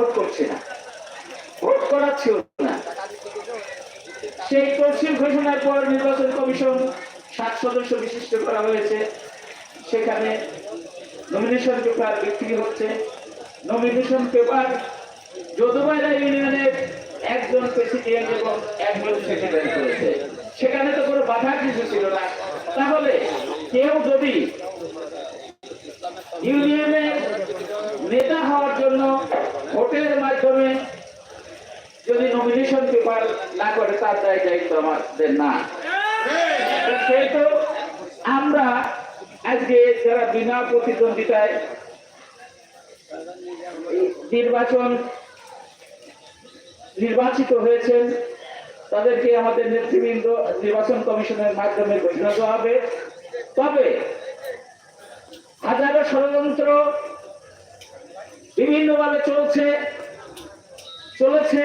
Vote করছে না। Vote করাচ্ছেও না। সেই তফসিল ঘোষণার পর নির্বাচন কমিশন সাত সদস্য বিশিষ্ট করা হয়েছে। সেখানে নমিনেশন পেপার বিক্রি হচ্ছে। নমিনেশন পেপার যদুবাইরা ইউনিয়নের একজন প্রেসিডেন্ট এবং একজন সেক্রেটারি করেছে। সেখানে তো কোনো বাধা কিছু ছিল না। তাহলে কেউ যদি ইউনিয়নের নেতা হওয়ার জন্য ভোটের মাধ্যমে যদি নমিনেশন পেপার না করে তার দায় দায়িত্ব আমাদের না। সেহেতু আমরা আজকে যারা বিনা প্রতিদ্বন্দ্বিতায় নির্বাচন নির্বাচিত হয়েছেন তাদেরকে আমাদের নেতৃবৃন্দ নির্বাচন কমিশনের মাধ্যমে ঘোষণা দেওয়া হবে। তবে হাজারো ষড়যন্ত্র বিভিন্নভাবে চলছে চলেছে।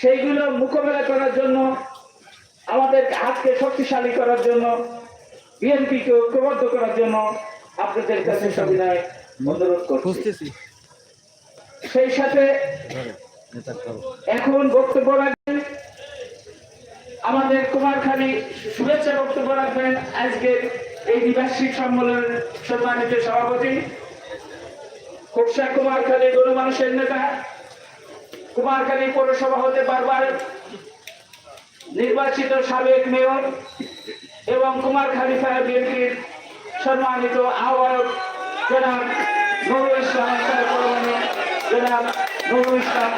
সেইগুলো মোকাবেলা করার জন্য আমাদের হাতকে শক্তিশালী করার জন্য বিএনপিকে ঐক্যবদ্ধ করার জন্য আপনাদের কাছে সবিনয় অনুরোধ করছি। সেই সাথে এখন বক্তব্য রাখবেন আমাদের কুমারখালী শুভেচ্ছা বক্তব্য রাখবেন। আজকের এই দ্বিবার্ষিক সম্মেলনের সম্মানিত সভাপতি খোকসা কুমারখালী গণমানুষের নেতা। কুমারখালী পৌরসভা হতে বারবার নির্বাচিত সাবেক মেয়র এবং কুমারখালী ফায়ার বিএনপির সম্মানিত আহ্বায়ক জনাব নুরুল ইসলাম জনাব নুরুল ইসলাম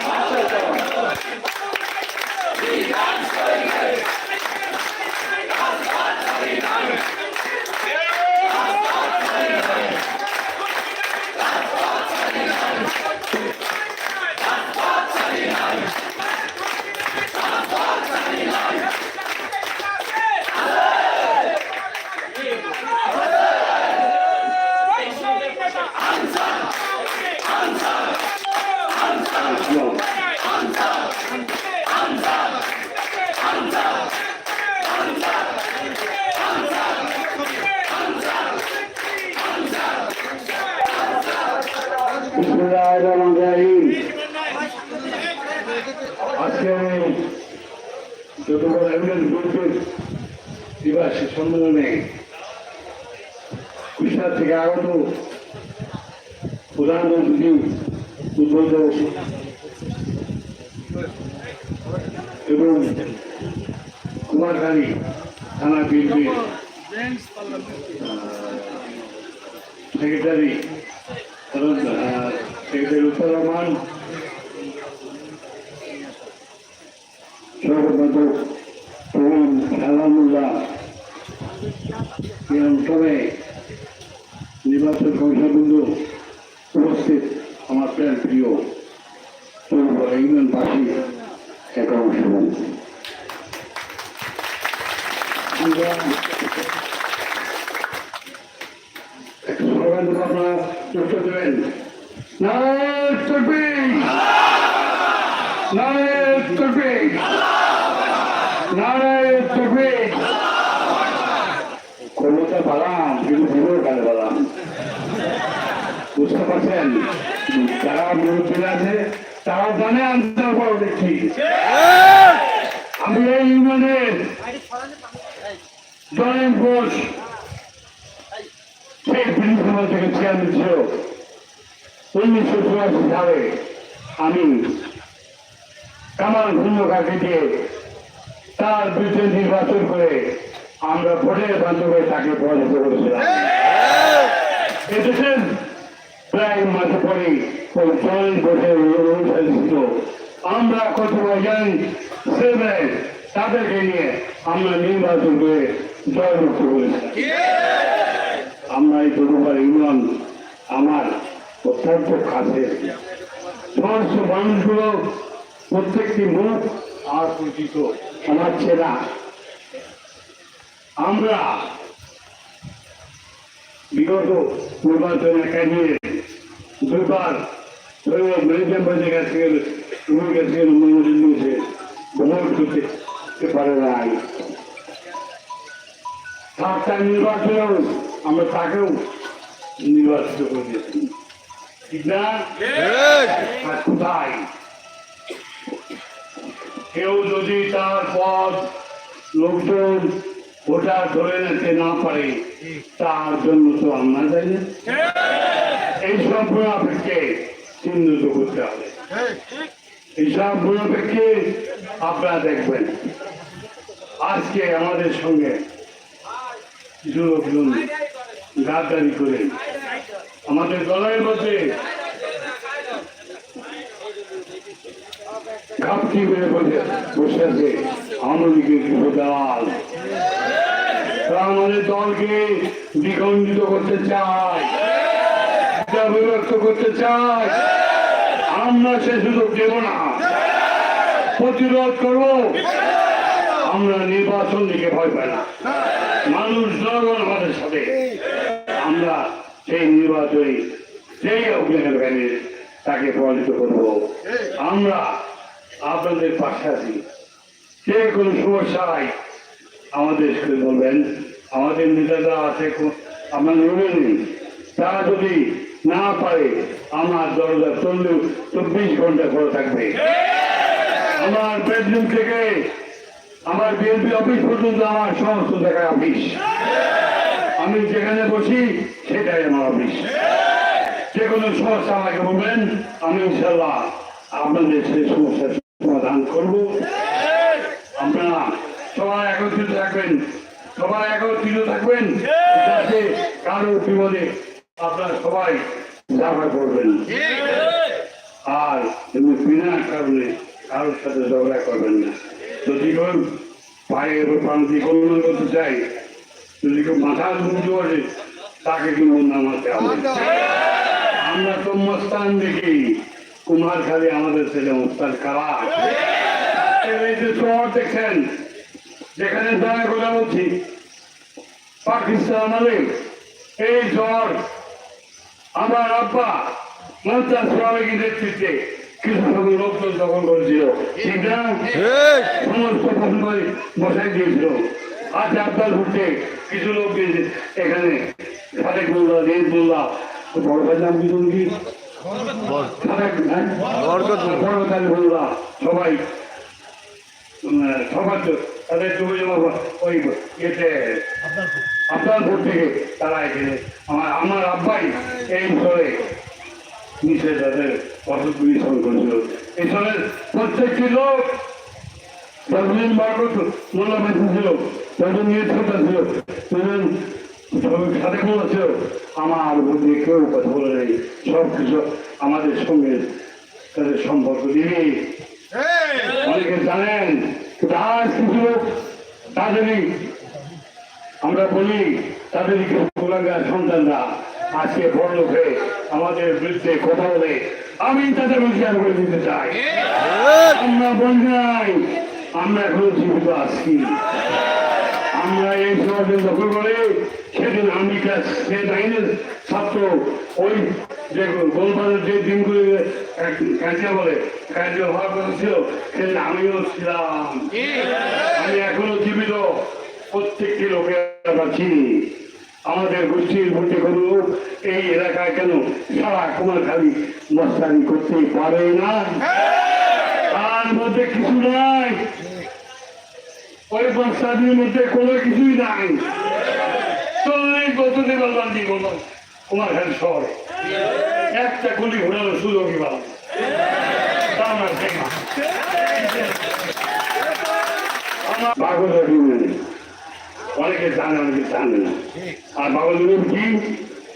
আনসার পরমাণু বিসমুল্লাহিররহমানিররহিম। আজকে আমি চতুর্থ এভিডেন্স গ্রুপের দিবাসী সম্মেলনে কুষ্টার থেকে আগত প্রধানমন্ত্রী উদ্বুদ্ধ এবং কুমারখালী থানা বিএনপির সেক্রেটারি সেক্রেটারি উত্তর রহমান সর্বপ্রথম প্রবীণ আলহামদুল্লাহ এই অঞ্চলে নির্বাচন কমিশন উপস্থিত আমার প্রাণ প্রিয় ইউনিয়নবাসী একটা অংশ। আমরা একটা স্লোগান আপনারা উত্তর দেবেন নারায়ণ তকবীর নারায়ণ তকবীর নারায়ণ তকবীর ক্ষমতা বাড়ান কিন্তু ভুলেও কাজ বাড়ান বুঝতে পারছেন? যারা মুরব্বীরা আছে তারা জানে আনসার পর দেখি আমি এই ইউনিয়নের জয়েন ঘোষ থেকে চেয়ারম্যান ছিল উনিশশো চুরাশি সালে আমি কামাল দিয়ে তার বিরুদ্ধে নির্বাচন করে আমরা ভোটের মাধ্যমে তাকে পরাজিত করেছিলাম। এদেশের প্রায় মাসে পরে ওই জয়েন ভোটের অনুষ্ঠান ছিল আমরা কতগুলো ইয়াং সেভেন তাদেরকে নিয়ে আমরা নির্বাচন করে জয়মুক্ত করেছিলাম আমরা এই তরুবার ইউনিয়ন আমার অত্যন্ত কাছে সমস্ত মানুষগুলো প্রত্যেকটি মুখ আর পরিচিত আমার ছেলা আমরা বিগত নির্বাচনে কাটিয়ে দুবার মেডিকেল বাজে গেছে তুমি গেছে অনুমোদন দিয়েছে। ভোট করতে পারে নাই। সাতটা নির্বাচনেও আমরা তাকেও নির্বাচিত করে দিয়েছি। ঠিক না আর কোথাও তাই কেউ যদি তার পদ লোকজন ভোটার ধরে নিতে না পারে তার জন্য তো আমরা যাই না। এইসব মুনাফেককে চিহ্নিত করতে হবে। এইসব মুনাফেককে আপনারা দেখবেন আজকে আমাদের সঙ্গে কিছু লোকজন গাদ্দারি করে আমাদের দলের মধ্যে ঘাপটি করে বসে বসে আছে তারা আমাদের দলকে করতে চায় বিভক্ত করতে চায়। আমরা সে সুযোগ দেব না। প্রতিরোধ করব। আমরা নির্বাচন দিকে ভয় পাই না। মানুষ জনগণ আমাদের সাথে। আমরা সেই নির্বাচনী সেই অভিযানের ব্যানে তাকে পরাজিত করব। আমরা আপনাদের পাশে আছি। যে কোনো সমস্যায় আমাদের বলবেন। আমাদের নেতারা আছে কো- আপনাদের বলবেন তারা যদি না পারে, আমার দরজা চললেও চব্বিশ ঘণ্টা খোলা থাকবে। আমার বেডরুম থেকে আমার বিএনপি অফিস পর্যন্ত আমার সমস্ত জায়গায় অফিস। আমি যেখানে বসি, সেটাই আমার অফিস। যে কোনো সমস্যা আমাকে বলবেন, আমি ইনশাল্লাহ আপনাদের সেই সমস্যার সমাধান করব। আপনারা সবাই একত্রিত থাকবেন, সবাই একত্রিত থাকবেন, যাতে কারও বিপদে আপনারা সবাই জামা করবেন আর এমনি বিনা কারণে কারোর সাথে ঝগড়া করবেন না। যদি কেউ পায়ের প্রান্তি করতে চাই যদি কেউ মাথা উঁচু করে তাকে কিন্তু নামাতে হবে আমরা তো মস্তান দেখি। কুমার খালি আমাদের ছেলে মস্তান কারা শহর দেখছেন যেখানে দয়া কথা বলছি পাকিস্তান আমলে এই জ্বর আমার আব্বা মমতাজ শ্রমিকের নেতৃত্বে সব লোকজন দখল করেছিল। ঠিক। না? সমস্ত বসাই দিয়েছিল। আজ আব্দাল ঘুরতে কিছু লোক এখানে সাদেক মোল্লা রেজ মোল্লা বড় ভাই নাম কি তুমি কি? হ্যাঁ? সবাই। সবার তাদের জমি জমা ওই ইয়েতে থেকে তারা এখানে আমার আমার আব্বাই এই ধরে নিচে তাদের অসুখ মিশন করেছিল। এই ধরনের প্রত্যেকটি লোক বরকত মোল্লা ছিল ছিল সাথে কোনো ছিল আমার বুদ্ধি কেউ কথা বলে নেই। সব কিছু আমাদের সঙ্গে তাদের সম্পর্ক দিবি অনেকে জানেন আজ কিছু তাদেরই আমরা বলি তাদের গোলাগার সন্তানরা আজকে বড় লোকে আমাদের বিরুদ্ধে কথা বলে। আমি তাদের বিচার করে দিতে চাই। আমরা বলি নাই আমরা এখন জীবিত আছি। আমরা এই সমাজের দখল করে, সেদিন আমি ক্লাস সে নাইনের ছাত্র, ওই যে গোলবারের যে দিনগুলি কাঁচা বলে, কার্য হওয়ার কথা ছিল, সেদিন আমিও ছিলাম। আমি এখনও জীবিত। প্রত্যেকটি লোকের চিনি। আমাদের গোষ্ঠীর ভোটে কোনো এই এলাকায় কেন সারা কুমারখালী মস্তানি করতে পারে না? তার মধ্যে কিছু নাই ওই মস্তানির মধ্যে কোনো কিছুই নাই। চল্লিশ বছর দেবাল বান্দি বললাম কুমারখালী শহরে। একটা গুলি ঘোরানোর তা ইউনিয়নে অনেকে জানে অনেকে জানে না। আর কি?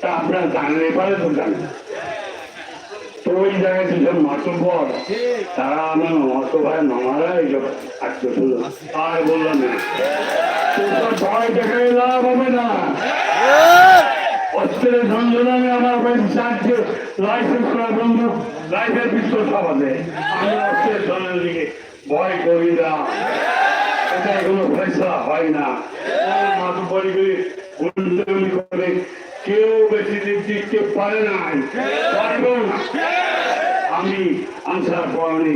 তা আপনারা জানলে পারে তো জানেন। ওই জায়গায় যেসব মাতব্বর তারা আমার মতো ভাই মামারা এইসব আত্মীয় আর বলল না। ভয় দেখে লাভ হবে না। আমার ভয় করি না। কোনো ফেসলা হয় না। মাথু পরি করে গুন্ডামি করে কেউ বেশি দিক দিতে পারে না পারবেও না। আমি আনসার পড়ানি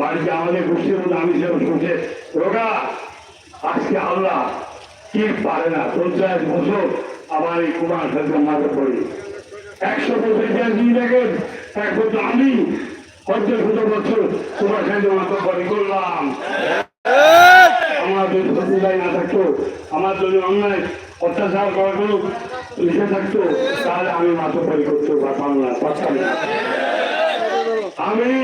বাড়িতে আমাদের গোষ্ঠীর মধ্যে আমি সব শুনছে রোগা আজকে আল্লাহ কি পারে না। পঞ্চাশ বছর আবার এই কুমার সাথে মাঝে পড়ি। একশো বছর নিয়ে দেখেন এক বছর আমি পঞ্চাশ ষোলো বছর তোমার সাথে মাত্র বাড়ি করলাম। আমাদের প্রতিদায় না থাকতো আমার যদি অন্যায় অত্যাচার করা লিখে থাকতো, তাহলে আমি বাড়ি করতে পারতাম না পারতাম না আমি যে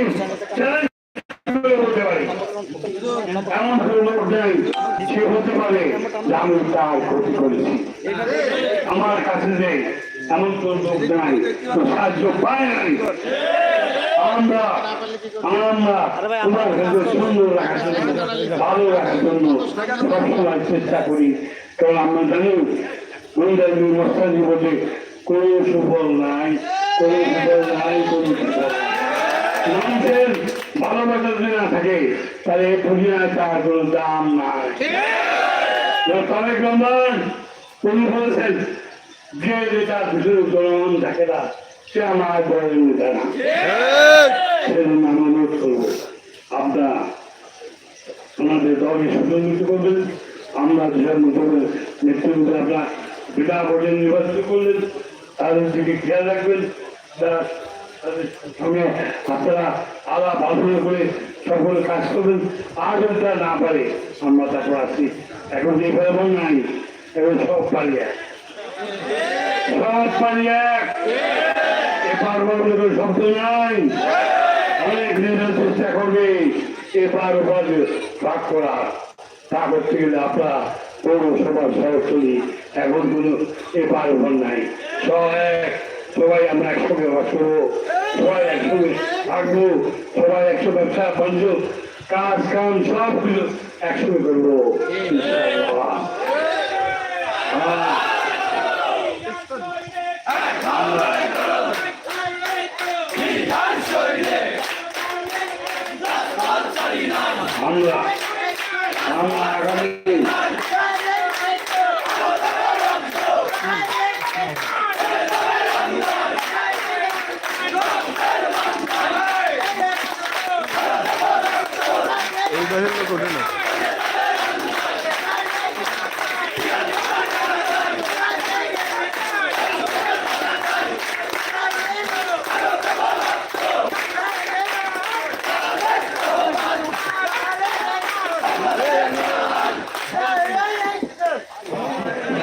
আমার কাছে নেই এমন কোন লোক নাই সাহায্য পায় নাই। আমরা আমরা তোমার কাছে সুন্দর রাখার জন্য, ভালো রাখার জন্য চেষ্টা করি। কারণ আমরা জানি মহিলার মস্তানি বলতে কোনো সুফল নাই, কোনো সুফল নাই, কোনো সুফল। মানুষের ভালোবাসা যদি না থাকে, তাহলে এই দুনিয়ায় তার কোনো দাম নাই তারেক রহমান তিনি বলেছেন, যে যেটা ভিতরে জনগণ থাকে না, সে আমার বড় নেতা না সেজন্য আমি অনুরোধ করব আপনারা আমাদের দলকে সুসংগঠিত করবেন আমরা যেসব নতুন নেতৃত্বে আপনার বিনা ভোটে নির্বাচিত করলেন তাদের দিকে খেয়াল রাখবেন তারা সঙ্গে আপনারা আলাপ আলোচনা করে সকলে কাজ করবেন। আর যদি তারা না পারে, আমরা তারপর আসছি। এখন যে ফেরাবন নাই, এখন সব এক সব পারি এক এ পারব বলে কোনো শব্দ নাই। অনেক দিনের চেষ্টা করবে এবার ওপার ভাগ করা। তা করতে গেলে আপনারা পৌরসভার সরাসরি এখন কোনো এপার ওপার নাই। এক সবাই আমরা একসঙ্গে বাস করব সবাই একসঙ্গে থাকব। সবাই একশো ব্যবসা, বাণিজ্য, কাজ, কাম সব কিছু একসঙ্গে করব। ইনশাআল্লাহ। আহ, আমরা আমরা আগামী এই বাহির লোক ওঠে না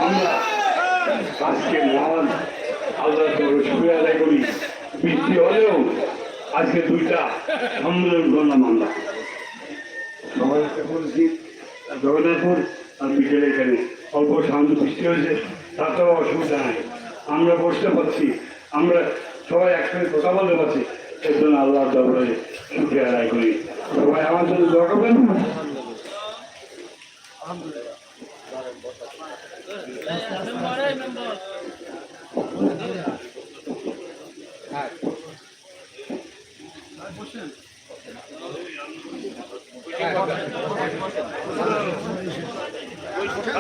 আমরা আজকে মহান আল্লাহ শুক্রিয়া আদায় করি বৃষ্টি হলেও আজকে দুইটা সম্মেলন করলাম আমরা সবাই একটা বলছি জগন্নাথপুর আর বিকেলে এখানে অল্প শান্ত বৃষ্টি তাতেও অসুবিধা নাই। আমরা বসতে পারছি। আমরা সবাই একসঙ্গে কথা বলতে পারছি। এর জন্য আল্লাহ দরবারে শুক্রিয়া আদায় করি। সবাই আমার জন্য করবেন?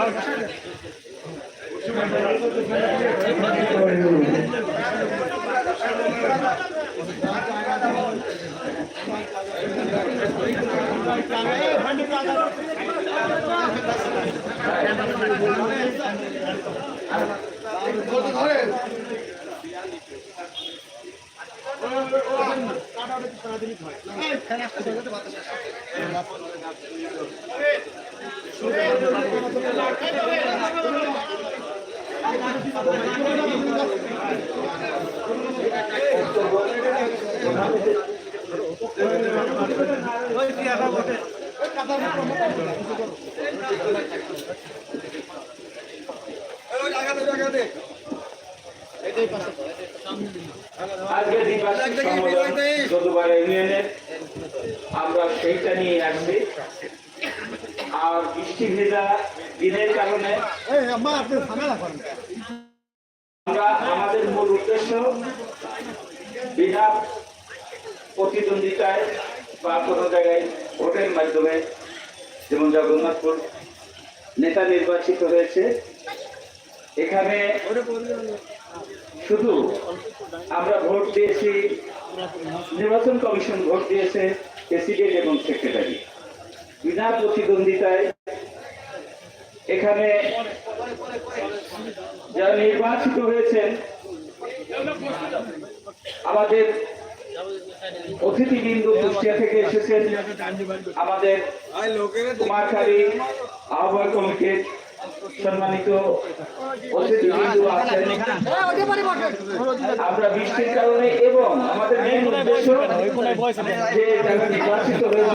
আজকে দ্বিপাক্ষিক ইউনিয়নের আমরা সেইটা নিয়ে আসছি। আর বৃষ্টি ভেজা দিনের কারণে আমরা আমাদের মূল উদ্দেশ্য বিনা প্রতিদ্বন্দ্বিতায় বা কোনো জায়গায় ভোটের মাধ্যমে যেমন জগন্নাথপুর নেতা নির্বাচিত হয়েছে। এখানে শুধু আমরা ভোট দিয়েছি নির্বাচন কমিশন ভোট দিয়েছে প্রেসিডেন্ট এবং সেক্রেটারি। বিনা প্রতিদ্বন্দ্বিতায় এখানে যারা নির্বাচিত হয়েছেন, আমাদের অতিথিবৃন্দ কুষ্টিয়া থেকে এসেছেন আমাদের কুমারখালী আহ্বায়ক কমিটির সম্মানিত অতিথিবৃন্দ আছেন। আমরা বৃষ্টির কারণে এবং আমাদের মেন উদ্দেশ্য যে যারা নির্বাচিত হয়েছে